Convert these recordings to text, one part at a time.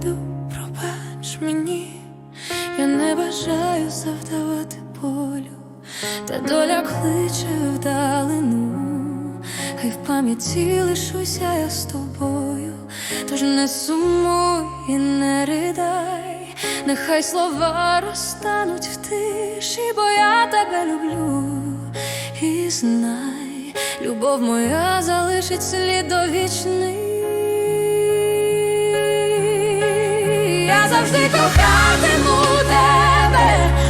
піду, пробач мені, я не бажаю завдавати болю, та доля кличе вдалину, хай в пам'яті лишуся я з тобою, тож не сумуй і не ридай, нехай слова розтануть в тиші, бо я тебе люблю. І знай, любов моя залишить слід довічний. Завжди кохатиму тебе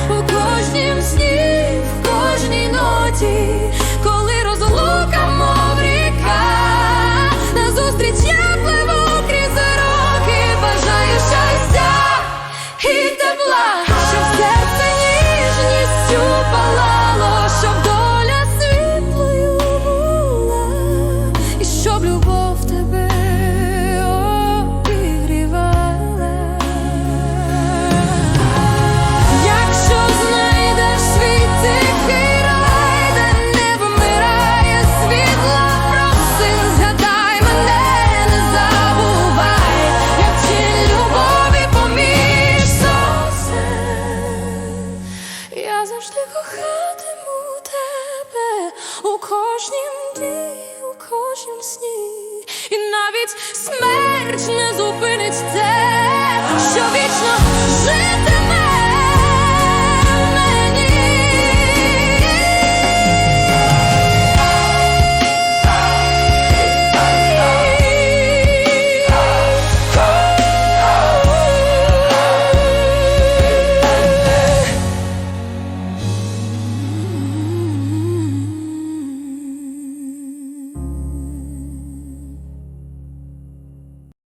Я завжди кохатиму тебе у кожнім дні, у кожнім сні, і навіть смерть.